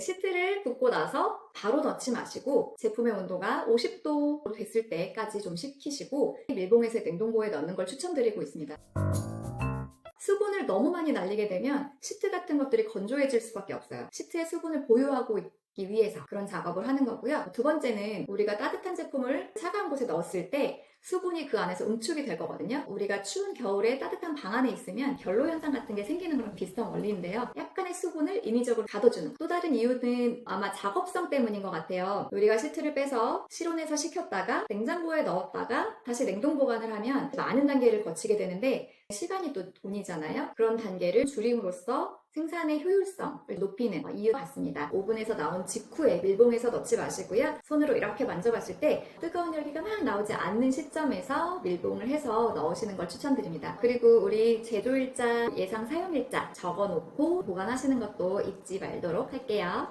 시트를 붓고 나서 바로 넣지 마시고 제품의 온도가 50도 됐을 때까지 좀 식히시고 밀봉해서 냉동고에 넣는 걸 추천드리고 있습니다. 수분을 너무 많이 날리게 되면 시트 같은 것들이 건조해질 수밖에 없어요. 시트에 수분을 보유하고 있기 위해서 그런 작업을 하는 거고요. 두 번째는 우리가 따뜻한 제품을 차가운 곳에 넣었을 때 수분이 그 안에서 응축이 될 거거든요. 우리가 추운 겨울에 따뜻한 방 안에 있으면 결로 현상 같은 게 생기는 거랑 비슷한 원리인데요. 약간의 수분을 인위적으로 가둬주는 또 다른 이유는 아마 작업성 때문인 것 같아요. 우리가 시트를 빼서 실온에서 식혔다가 냉장고에 넣었다가 다시 냉동 보관을 하면 많은 단계를 거치게 되는데 시간이 또 돈이잖아요. 그런 단계를 줄임으로써 생산의 효율성을 높이는 이유 같습니다. 오븐에서 나온 직후에 밀봉해서 넣지 마시고요. 손으로 이렇게 만져봤을 때 뜨거운 열기가 막 나오지 않는 시점에서 밀봉을 해서 넣으시는 걸 추천드립니다. 그리고 우리 제조일자, 예상 사용일자 적어놓고 보관하시는 것도 잊지 말도록 할게요.